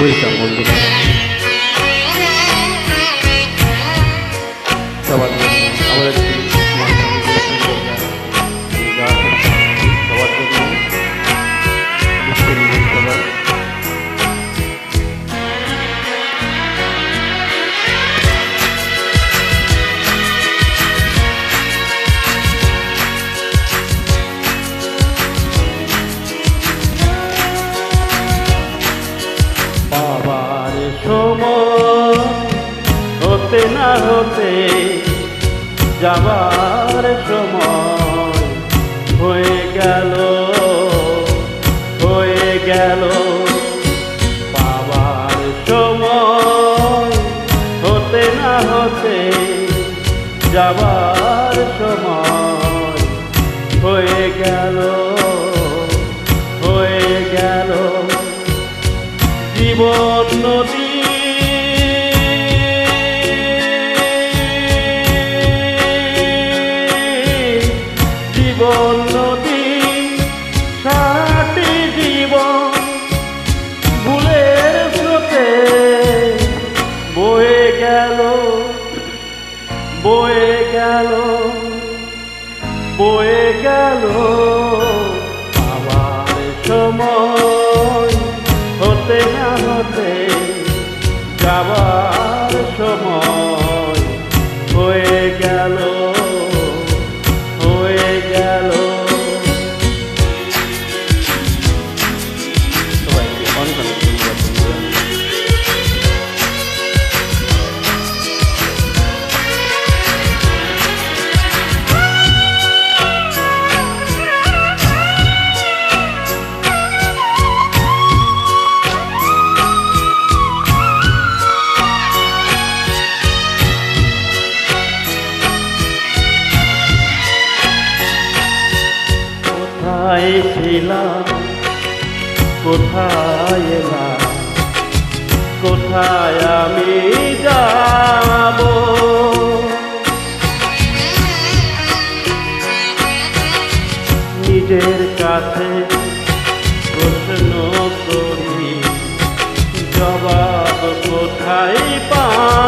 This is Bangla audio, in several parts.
ওয়েলকাম বন্ধুরা সবার আবার না হতে যাবার সময় হয়ে গেল হয়ে গেল। বাবার সময় হতে না হতে যাবার সময় হয়ে গেল হয়ে গেল। জীবন নদী বয়ে গেল। আমার সময় ছিলাম কোথায় এলাম? কোথায় আমি যাব? নিজের কাছে প্রশ্ন করি জবাব কোথায় পাব?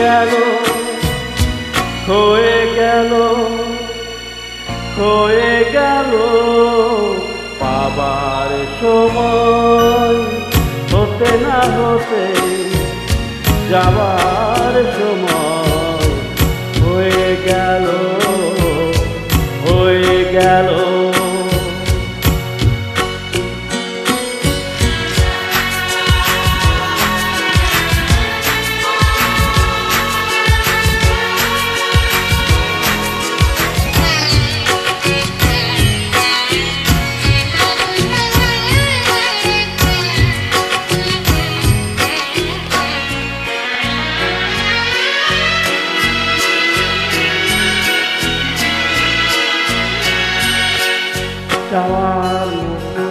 গেল? হয়ে গেল? হয়ে গেল? পাবার সময় হতে না হতে যাবার চাওয়ার মতো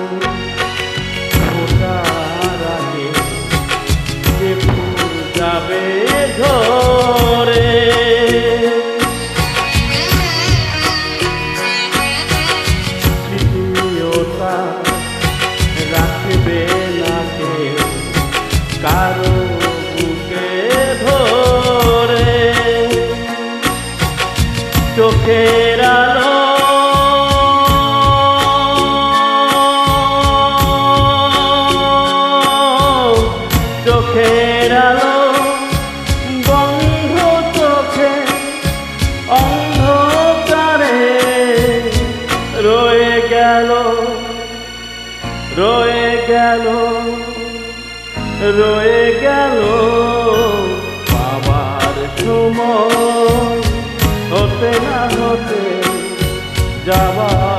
ফোটার আগে যে ফুল যাবে ধরে তৃতীয়তা রাখবে না কেউ কারও চোখের গেল রয়ে গেল রয়ে গেল বাবার সময়। হতে না হতে যাবার